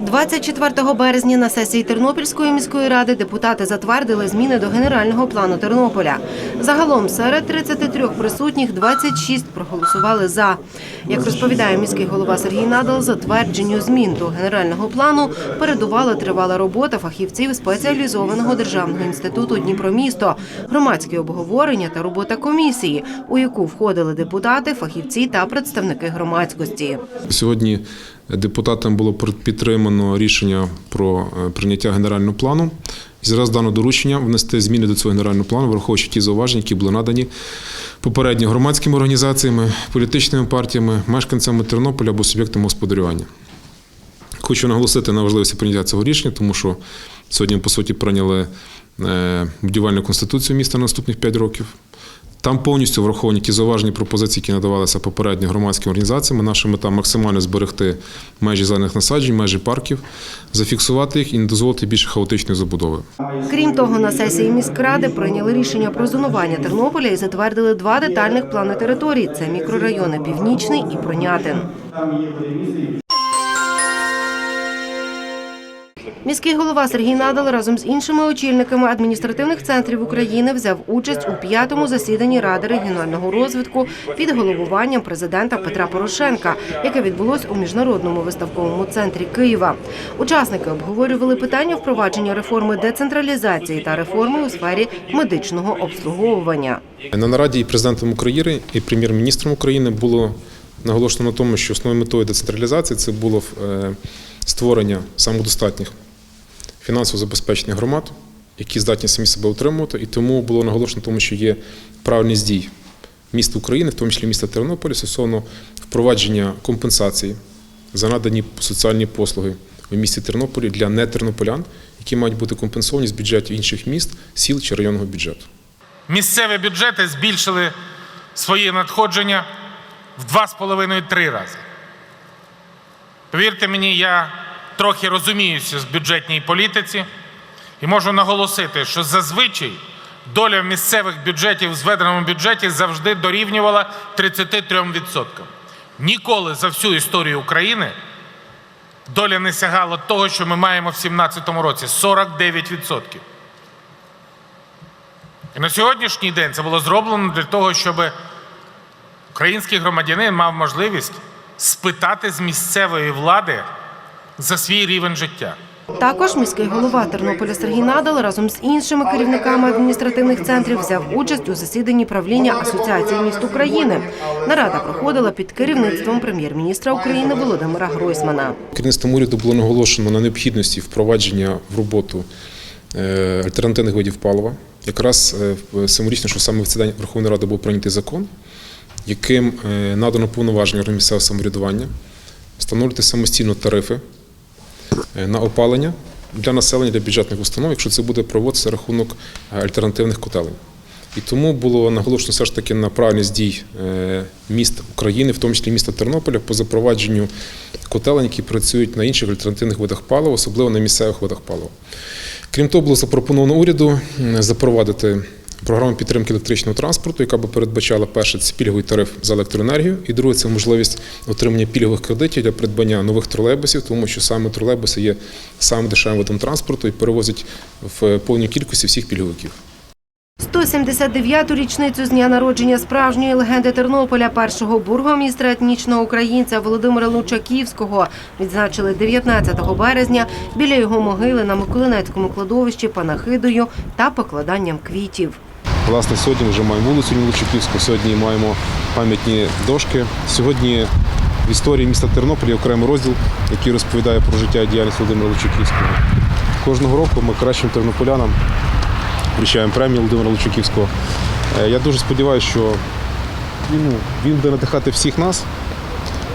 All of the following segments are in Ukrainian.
24 березня на сесії Тернопільської міської ради депутати затвердили зміни до генерального плану Тернополя. Загалом серед 33 присутніх 26 проголосували за. Як розповідає міський голова Сергій Надал, затвердженню змін до генерального плану передувала тривала робота фахівців спеціалізованого державного інституту Дніпромісто, громадські обговорення та робота комісії, у яку входили депутати, фахівці та представники громадськості. Сьогодні депутатам було підтримано рішення про е, прийняття генерального плану. І зараз дано доручення внести зміни до цього генерального плану, враховуючи ті зауваження, які були надані попередньо громадськими організаціями, політичними партіями, мешканцями Тернополя або суб'єктами господарювання. Хочу наголосити на важливості прийняття цього рішення, тому що сьогодні, по суті, прийняли е, будівельну конституцію міста на наступних 5 років. Там повністю враховані ті зауважені пропозиції, які надавалися попередньо громадськими організаціями. Наша мета максимально зберегти межі зелених насаджень, межі парків, зафіксувати їх і не дозволити більше хаотичної забудови. Крім того, на сесії міськради прийняли рішення про зонування Тернополя і затвердили два детальних плани територій. Це мікрорайони Північний і Пронятин. Міський голова Сергій Надал разом з іншими очільниками адміністративних центрів України взяв участь у п'ятому засіданні Ради регіонального розвитку під головуванням президента Петра Порошенка, яке відбулось у міжнародному виставковому центрі Києва. Учасники обговорювали питання впровадження реформи децентралізації та реформи у сфері медичного обслуговування. На нараді і президентом України, і прем'єр-міністром України було наголошено на тому, що основною метою децентралізації це було е, створення самодостатніх фінансово забезпечених громад, які здатні самі себе утримувати, і тому було наголошено тому, що є правильність дій міст України, в тому числі міста Тернополя, стосовно впровадження компенсації за надані соціальні послуги у місті Тернополі для нетернополян, які мають бути компенсовані з бюджетів інших міст, сіл чи районного бюджету. Місцеві бюджети збільшили свої надходження в 2,5-3 рази. Повірте мені, я трохи розуміюся з бюджетній політиці і можу наголосити, що зазвичай доля місцевих бюджетів в зведеному бюджеті завжди дорівнювала 33%. Ніколи за всю історію України доля не сягала того, що ми маємо в 2017 році 49%. І на сьогоднішній день це було зроблено для того, щоб український громадянин мав можливість спитати з місцевої влади за свій рівень життя. Також міський голова Тернополя Сергій Надал разом з іншими керівниками адміністративних центрів взяв участь у засіданні правління Асоціації міст України. Нарада проходила під керівництвом прем'єр-міністра України Володимира Гройсмана. Керівництвом уряду було наголошено на необхідності впровадження в роботу е, альтернативних видів палива. Якраз е, символічно, що саме в цей день Верховної Ради був прийнятий закон, яким е, надано повноваження місцевого самоврядування встановлювати самостійно тарифи на опалення для населення, для бюджетних установ, якщо це буде проводитися рахунок е, альтернативних котелень. І тому було наголошено все ж таки на правильність дій е, міст України, в тому числі міста Тернополя, по запровадженню котелень, які працюють на інших альтернативних видах палива, особливо на місцевих видах палива. Крім того, було запропоновано уряду запровадити програму підтримки електричного транспорту, яка би передбачала перше це пільговий тариф за електроенергію, і друге це можливість отримання пільгових кредитів для придбання нових тролейбусів, тому що саме тролейбуси є самим дешевим видом транспорту і перевозять в повній кількості всіх пільговиків. 179-ту річницю з дня народження справжньої легенди Тернополя, першого бургомістра етнічного українця Володимира Лучаківського відзначили 19 березня біля його могили на Миколинецькому кладовищі панахидою та покладанням квітів. Власне, сьогодні вже маємо вулицю Лучаківську, сьогодні маємо пам'ятні дошки. Сьогодні в історії міста Тернополя окремий розділ, який розповідає про життя і діяльність Володимира Лучаківського. Кожного року ми кращим тернополянам вручаємо премію Володимира Лучаківського. Е, Я дуже сподіваюся, що він буде надихати всіх нас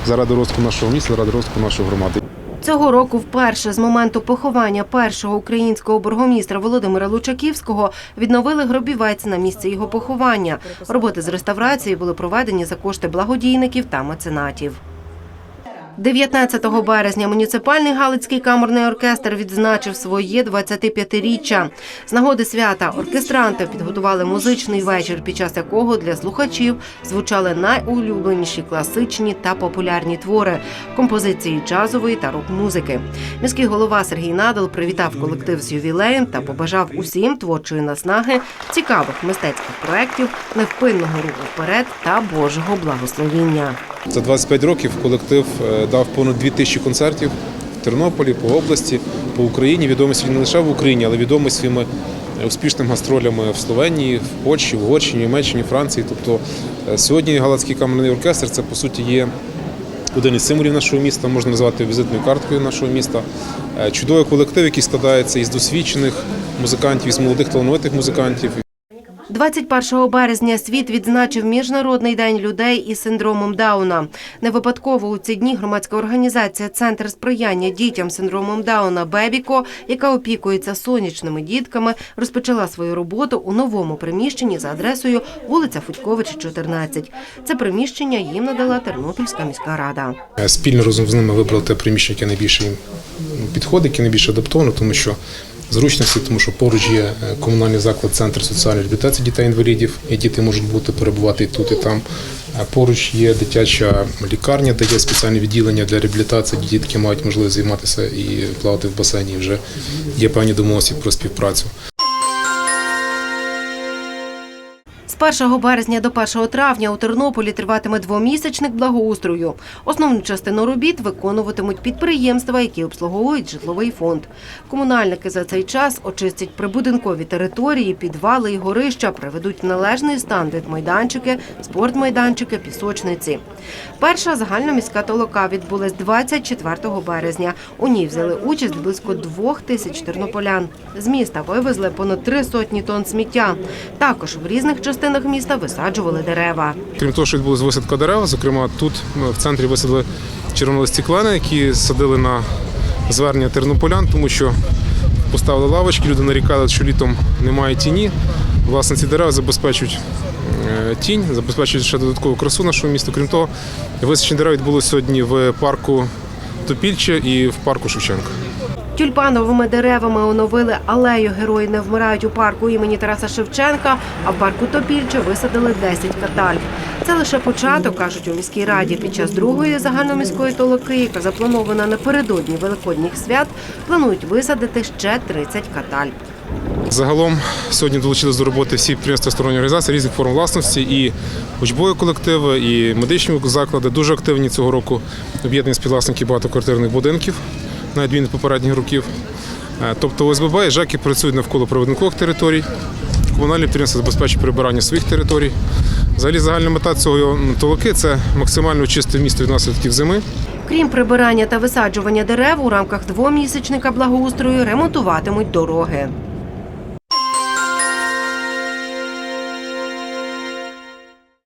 заради розвитку нашого міста, заради розвитку нашої громади. Цього року вперше з моменту поховання першого українського бургомістра Володимира Лучаківського відновили гробівець на місці його поховання. Роботи з реставрації були проведені за кошти благодійників та меценатів. 19 березня муніципальний Галицький камерний оркестр відзначив своє 25-річчя. З нагоди свята оркестранти підготували музичний вечір, під час якого для слухачів звучали найулюбленіші класичні та популярні твори, композиції джазової та рок-музики. Міський голова Сергій Надал привітав колектив з ювілеєм та побажав усім творчої наснаги, цікавих мистецьких проєктів, невпинного руху вперед та Божого благословіння. За 25 років колектив е, дав понад 2 тисячі концертів в Тернополі, по області, по Україні. Відомий не лише в Україні, але відомий своїми е, успішними гастролями в Словенії, в Польщі, в Угорщині, Німеччині, Франції. Тобто е, сьогодні Галицький камерний оркестр це по суті є один із символів нашого міста, можна назвати візитною карткою нашого міста. Чудовий колектив, який складається із досвідчених музикантів, із молодих талановитих музикантів. 21 березня світ відзначив Міжнародний день людей із синдромом Дауна. Не випадково у ці дні громадська організація Центр сприяння дітям синдромом Дауна Бебіко, яка опікується сонячними дітками, розпочала свою роботу у новому приміщенні за адресою вулиця Федьковича, 14. Це приміщення їм надала Тернопільська міська рада. Спільно разом з ними вибрали те приміщення, яке найбільше їм підходить, яке найбільше адаптовано, тому що зручності, тому що поруч є е, комунальний заклад, центр соціальної реабілітації дітей-інвалідів, і діти можуть бути перебувати і тут, і там. Поруч є дитяча лікарня, де є спеціальне відділення для реабілітації. Дітки мають можливість займатися і плавати в басейні. Вже є певні домовленості про співпрацю. З 1 березня до 1 травня у Тернополі триватиме двомісячник благоустрою. Основну частину робіт виконуватимуть підприємства, які обслуговують житловий фонд. Комунальники за цей час очистять прибудинкові території, підвали і горища, приведуть належний стан дитмайданчики, спортмайданчики, пісочниці. Перша загальноміська толока відбулась 24 березня. У ній взяли участь близько двох тисяч тернополян. З міста вивезли понад три сотні тонн сміття. Також в різних частинах міста висаджували дерева. Крім того, що відбулася висадка дерев, зокрема тут ми в центрі висадили червонолисті клени, які садили на звернення тернополян, тому що поставили лавочки, люди нарікали, що літом немає тіні. Власне, ці дерева забезпечують е, тінь, забезпечують ще додаткову красу нашого міста. Крім того, висадження дерев відбулося сьогодні в парку Топільче і в парку Шевченка. Тюльпановими деревами оновили алею Герої не вмирають у парку імені Тараса Шевченка, а в парку Топільче висадили 10 каталь. Це лише початок, кажуть у міській раді. Під час другої загальноміської толоки, яка запланована напередодні великодніх свят, планують висадити ще 30 каталь. Загалом сьогодні долучились до роботи всі підприємства сторонні організації різних форм власності, і учбові колективи, і медичні заклади дуже активні цього року об'єднані співвласники багатоквартирних будинків, на відміну від попередніх років. Е, Тобто ОСББ і ЖЕКи працюють навколо провідникових територій, комунальні підприємства забезпечують прибирання своїх територій. Взагалі загальна мета цього толоки це максимально чисте місто від наслідків зими. Крім прибирання та висаджування дерев, у рамках двомісячника благоустрою ремонтуватимуть дороги.